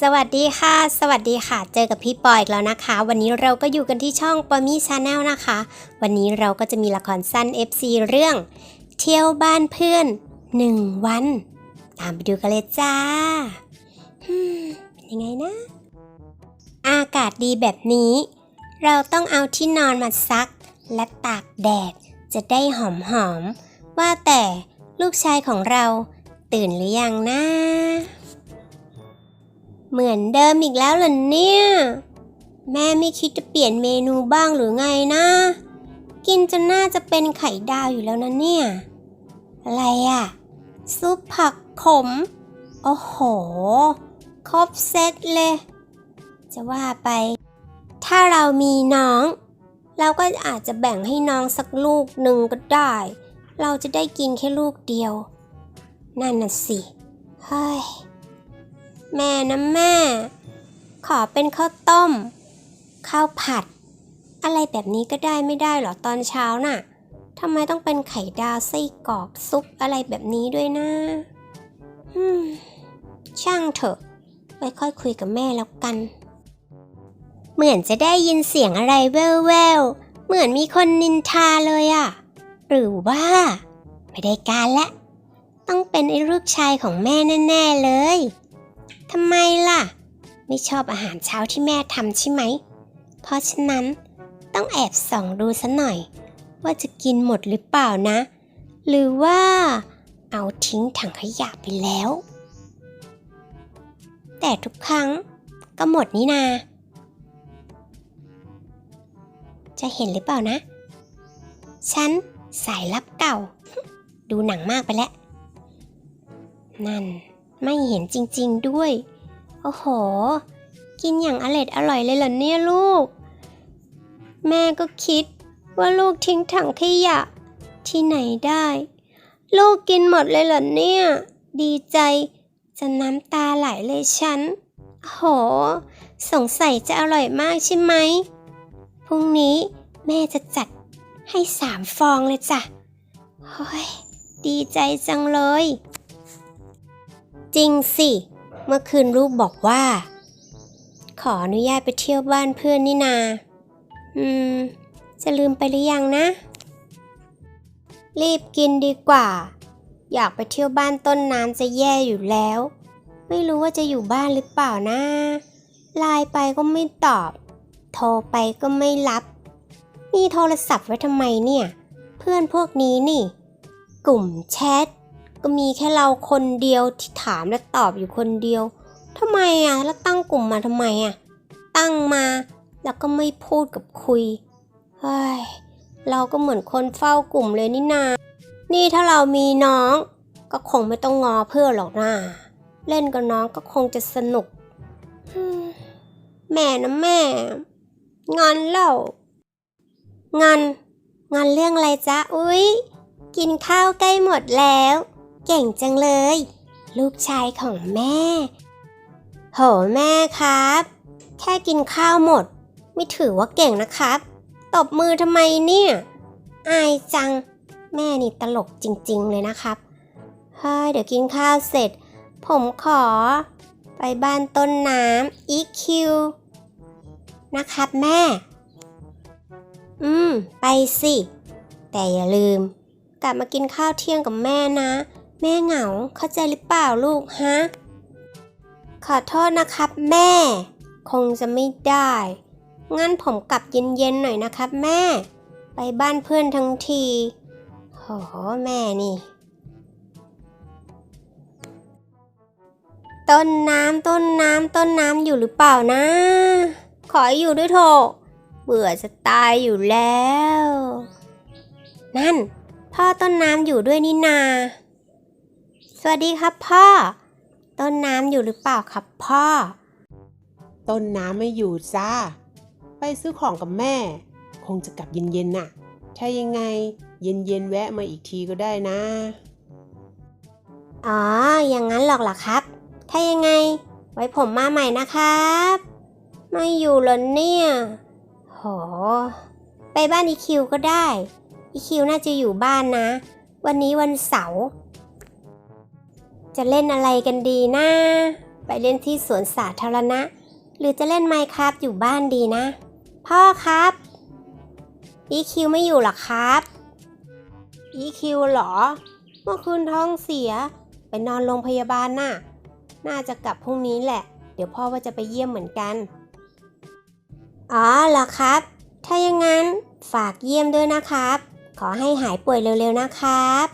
สวัสดีค่ะ สวัสดีค่ะ เจอกับพี่ปอยอีกแล้วนะคะ วันนี้เราก็อยู่กันที่ช่องปอมี่ชาแนลนะคะ วันนี้เราก็จะมีละครสั้น FC เรื่อง เที่ยวบ้านเพื่อน 1 วัน ตามไปดูกันเลยจ้าฮึมเป็นยังไงนะ อากาศดีแบบนี้ เราต้องเอาที่นอนมาซัก และตากแดด จะได้หอมหอมๆว่าแต่ลูกชายของเราตื่นหรือยังนะ เหมือนเดิมอีกแล้วเหรอเนี่ย แม่ไม่คิดจะเปลี่ยนเมนูบ้างหรือไงนะ กินจนน่าจะเป็นไข่ดาวอยู่แล้วนะเนี่ย อะไรอะซุปผักขม โอ้โห ครบเซตเลย จะว่าไป ถ้าเรามีน้อง เราก็อาจจะแบ่งให้น้องสักลูกหนึ่งก็ได้ เราจะได้กินแค่ลูกเดียว นั่นน่ะสิ เฮ้ย แม่นะแม่ ขอเป็นข้าวต้ม ข้าวผัด อะไรแบบนี้ก็ได้ไม่ได้เหรอตอนเช้าน่ะทำไมต้องเป็นไข่ดาวไส้กรอกซุปอะไรแบบนี้ด้วยนะอืมช่างเถอะไว้ค่อยคุยกับแม่แล้วกัน เหมือนจะได้ยินเสียงอะไรแว่วๆ เหมือนมีคนนินทาเลยอะหรือว่า ไม่ได้การละ ต้องเป็นไอ้ลูกชายของแม่แน่ ๆ เลย ทำไมล่ะ ไม่ชอบอาหารเช้าที่แม่ทำใช่ไหม เพราะฉะนั้นต้องแอบส่องดูซะหน่อย ว่าจะกินหมดหรือเปล่านะ หรือว่าเอาทิ้งถังขยะไปแล้ว แต่ทุกครั้งก็หมดนี่นา จะเห็นหรือเปล่านะ ฉันสายลับเก่า ดูหนังมากไปแล้ว นั่น ไม่เห็นจริงๆด้วย โอ้โห กินอย่างอร่อยอร่อยเลยเหรอเนี่ยลูก แม่ก็คิดว่าลูกทิ้งถังขยะ ที่ไหนได้ ลูกกินหมดเลยเหรอเนี่ย ดีใจจะน้ำตาไหลเลยฉันโห สงสัยจะอร่อยมากใช่ไหม พรุ่งนี้แม่จะจัดให้สามฟองเลยจ้ะ เฮ้ย ดีใจจังเลย จริงสิ เมื่อคืนลูกบอกว่า ขออนุญาตไปเที่ยวบ้านเพื่อนนี่นา อืม จะลืมไปหรือยังนะ รีบกินดีกว่า อยากไปเที่ยวบ้านต้นน้ำจะแย่อยู่แล้ว ไม่รู้ว่าจะอยู่บ้านหรือเปล่านะไลน์ไปก็ไม่ตอบ โทรไปก็ไม่รับ มีโทรศัพท์ไว้ทำไมเนี่ย เพื่อนพวกนี้นี่ กลุ่มแชท ก็มีแค่เราคนเดียวที่ถามและตอบอยู่คนเดียวทำไมอะ แล้วตั้งกลุ่มมาทำไมอะ ตั้งมา แล้วก็ไม่พูดกับคุย เฮ้ย เราก็เหมือนคนเฝ้ากลุ่มเลยนี่นา นี่ถ้าเรามีน้อง ก็คงไม่ต้องงอเพื่อหรอกนะเล่นกับน้องก็คงจะสนุกฮึ่มแม่นะแม่ งอนเล่างอนงอนเรื่องอะไรจ๊ะ อุ๊ย กินข้าวใกล้หมดแล้ว เก่งจังเลย ลูกชายของแม่ โหแม่ครับ แค่กินข้าวหมด ไม่ถือว่าเก่งนะครับ ตบมือทำไมเนี่ย อายจัง แม่นี่ตลกจริง ๆ เลยนะครับ เฮ้ย เดี๋ยวกินข้าวเสร็จ ผมขอ ไปบ้านต้นน้ำอีคิวนะครับแม่ อืม ไปสิ แต่อย่าลืม กลับมากินข้าวเที่ยงกับแม่นะ แม่เหงาเข้าใจหรือเปล่าลูกฮะ ขอโทษนะครับ แม่ คงจะไม่ได้ งั้นผมกลับเย็นๆหน่อยนะครับ แม่ ไปบ้านเพื่อนทั้งทีโหแม่นี่ ต้นน้ำต้นน้ำต้นน้ำอยู่หรือเปล่านะ ขออยู่ด้วยเถอะเบื่อจะตายอยู่แล้ว นั่น พ่อต้นน้ำอยู่ด้วยนี่นา สวัสดีครับพ่อ ต้นน้ำอยู่หรือเปล่าครับพ่อ ต้นน้ำไม่อยู่จ้า ไปซื้อของกับแม่ คงจะกลับเย็นๆน่ะ ถ้ายังไงเย็นๆแวะมาอีกทีก็ได้นะ อ๋อ อย่างนั้นหรอกเหรอครับ ถ้ายังไง ไว้ผมมาใหม่นะครับ ไม่อยู่เหรอเนี่ยโหไปบ้านอีคิวก็ได้ อีคิวน่าจะอยู่บ้านนะ วันนี้วันเสาร์ จะเล่นอะไรกันดีนะไปเล่นที่สวนสาธารณะ หรือจะเล่นไมค์ครับอยู่บ้านดีนะ พ่อครับอีคิวไม่อยู่หรอครับอีคิวเหรอ เมื่อคืนท้องเสีย ไปนอนโรงพยาบาลน่ะ น่าจะกลับพรุ่งนี้แหละ เดี๋ยวพ่อว่าจะไปเยี่ยมเหมือนกัน อ๋อเหรอครับ ถ้าอย่างนั้นฝากเยี่ยมด้วยนะครับ ขอให้หายป่วยเร็วๆนะครับ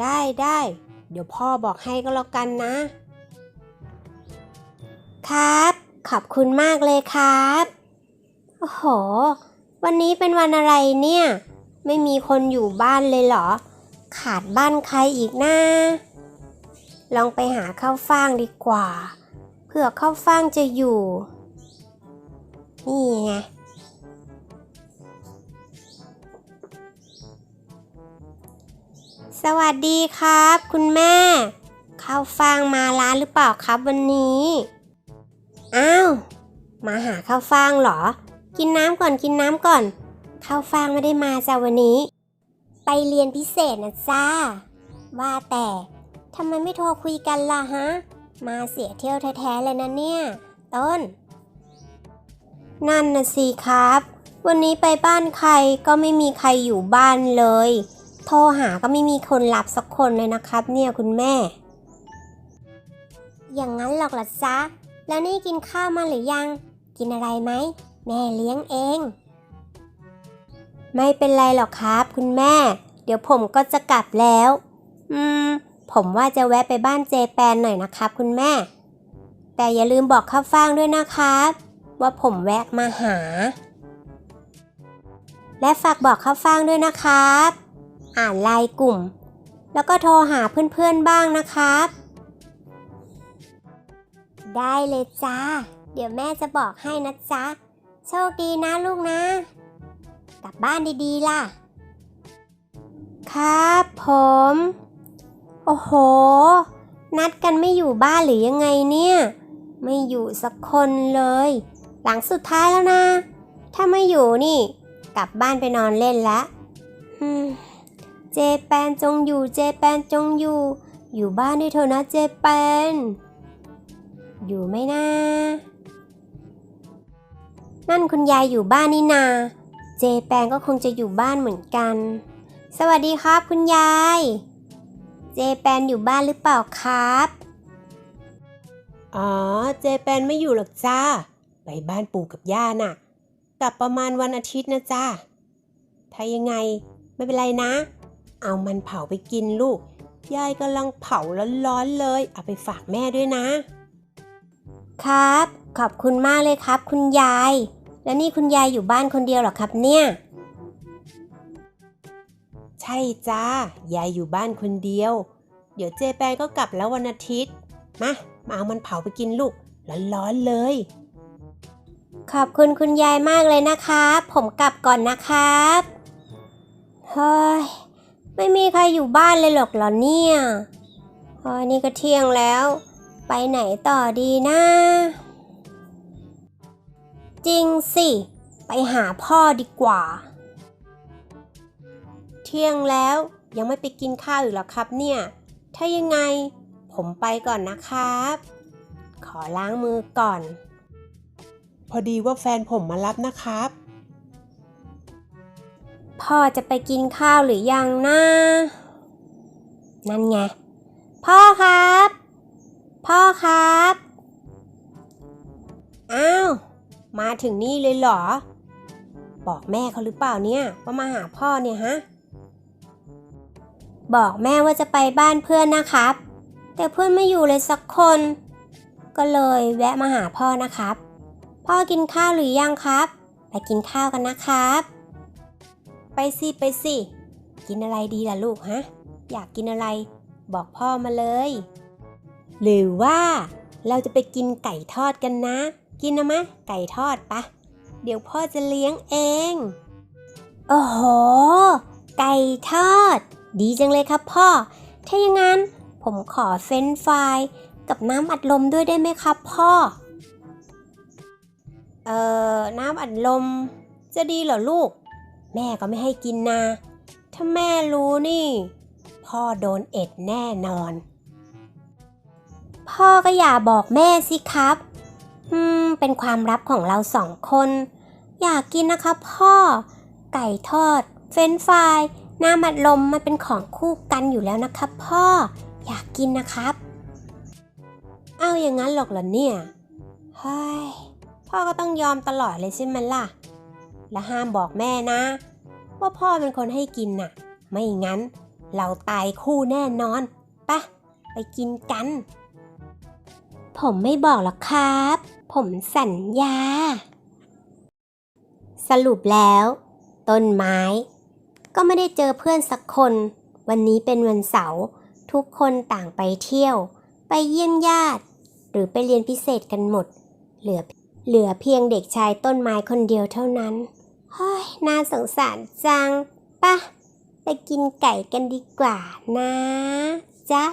ได้ได้ เดี๋ยวพ่อบอกให้ก็แล้วกันนะ ครับ ขอบคุณมากเลยครับ โอ้โห วันนี้เป็นวันอะไรเนี่ย ไม่มีคนอยู่บ้านเลยเหรอ ขาดบ้านใครอีกนะ ลองไปหาข้าวฟ่างดีกว่า เผื่อข้าวฟ่างจะอยู่ นี่ไง สวัสดีครับ คุณแม่ข้าวฟางมาร้านหรือเปล่าครับวันนี้ อ้าว มาหาข้าวฟางเหรอ กินน้ำก่อนกินน้ำก่อน ข้าวฟางไม่ได้มาจ้าวันนี้ ไปเรียนพิเศษนะจ้า ว่าแต่ทำไมไม่โทรคุยกันล่ะฮะ มาเสียเที่ยวแท้ๆเลยนะเนี่ย ต้น นั่นนะสิครับ วันนี้ไปบ้านใครก็ไม่มีใครอยู่บ้านเลย โทรหาก็ไม่มีคนรับสักคนเลยนะครับ เนี่ยคุณแม่ อย่างนั้นหรอกเหรอจ๊ะ แล้วนี่กินข้าวมาหรือยัง กินอะไรไหม แม่เลี้ยงเอง ไม่เป็นไรหรอกครับ คุณแม่ เดี๋ยวผมก็จะกลับแล้ว อืม ผมว่าจะแวะไปบ้านเจแปนหน่อยนะครับ คุณแม่ แต่อย่าลืมบอกข้าวฟ่างด้วยนะครับ ว่าผมแวะมาหา และฝากบอกข้าวฟ่างด้วยนะครับ อ่านไลน์กลุ่ม แล้วก็โทรหาเพื่อนๆบ้างนะครับ ได้เลยจ้า เดี๋ยวแม่จะบอกให้นะจ๊ะ โชคดีนะลูกนะ กลับบ้านดีๆล่ะ ครับผม โอ้โห นัดกันไม่อยู่บ้านหรือยังไงเนี่ย ไม่อยู่สักคนเลย หลังสุดท้ายแล้วนะ ถ้าไม่อยู่นี่ กลับบ้านไปนอนเล่นละอืม เจแปนจงอยู่ เจแปนจงอยู่ อยู่บ้านด้วยเถอะนะเจแปน อยู่ไหมนะ นั่นคุณยายอยู่บ้านนี่นา เจแปนก็คงจะอยู่บ้านเหมือนกัน สวัสดีครับคุณยาย เจแปนอยู่บ้านหรือเปล่าครับ อ๋อ เจแปนไม่อยู่หรอกจ้า ไปบ้านปู่กับย่าน่ะ กลับประมาณวันอาทิตย์นะจ้าถ้ายังไงไม่เป็นไรนะ เอามันเผาไปกินลูก ยายกำลังเผาร้อนๆเลย เอาไปฝากแม่ด้วยนะ ครับ ขอบคุณมากเลยครับ คุณยาย แล้วนี่คุณยายอยู่บ้านคนเดียวเหรอครับเนี่ย ใช่จ้ายายอยู่บ้านคนเดียว เดี๋ยวเจแปนก็กลับแล้ววันอาทิตย์ มา มาเอามันเผาไปกินลูก ร้อนๆเลย ขอบคุณคุณยายมากเลยนะครับ ผมกลับก่อนนะครับเฮ้ย ไม่มีใครอยู่บ้านเลยหรอกเหรอเนี่ยเฮ้ยนี่ก็เที่ยงแล้ว ไปไหนต่อดีนะ จริงสิ ไปหาพ่อดีกว่า เที่ยงแล้วยังไม่ไปกินข้าวอยู่หรอครับเนี่ย ถ้ายังไงผมไปก่อนนะครับ ขอล้างมือก่อน พอดีว่าแฟนผมมารับนะครับ พ่อจะไปกินข้าวหรือยังนะนั่นไง พ่อครับ พ่อครับ อ้าว มาถึงนี่เลยเหรอ บอกแม่เขาหรือเปล่าเนี่ยว่ามาหาพ่อเนี่ยฮะ บอกแม่ว่าจะไปบ้านเพื่อนนะครับ แต่เพื่อนไม่อยู่เลยสักคน ก็เลยแวะมาหาพ่อนะครับ พ่อกินข้าวหรือยังครับ ไปกินข้าวกันนะครับ ไปสิไปสิ กินอะไรดีล่ะลูกฮะ อยากกินอะไร บอกพ่อมาเลย หรือว่าเราจะไปกินไก่ทอดกันนะ กินนะมะ ไก่ทอดปะ เดี๋ยวพ่อจะเลี้ยงเอง โอ้โห ไก่ทอด ดีจังเลยครับพ่อ ถ้าอย่างนั้น ผมขอเฟรนฟรายกับน้ำอัดลมด้วยได้ไหมครับพ่อ เอ่อ น้ำอัดลมจะดีเหรอลูก แม่ก็ไม่ให้กินนะ ถ้าแม่รู้นี่ พ่อโดนเอ็ดแน่นอน พ่อก็อย่าบอกแม่สิครับอืมเป็นความลับของเราสองคน อยากกินนะครับพ่อ ไก่ทอด เฟรนฟรายน้ำอัดลมมันเป็นของคู่กันอยู่แล้วนะครับ พ่อ อยากกินนะครับ เอาอย่างนั้นหรอกเหรอเนี่ย เฮ้ย พ่อก็ต้องยอมตลอดเลยใช่ไหมล่ะ และห้ามบอกแม่นะ ว่าพ่อเป็นคนให้กินน่ะ ไม่งั้น เราตายคู่แน่นอนปะไปกินกัน ผมไม่บอกหรอกครับ ผมสัญญา สรุปแล้ว ต้นไม้ ก็ไม่ได้เจอเพื่อนสักคน วันนี้เป็นวันเสาร์ทุกคนต่างไปเที่ยว ไปเยี่ยมญาติ หรือไปเรียนพิเศษกันหมด เหลือเหลือเพียงเด็กชายต้นไม้คนเดียวเท่านั้น เฮ้ยน่าสงสารจังปะไปกินไก่กันดีกว่านะ จ๊ะ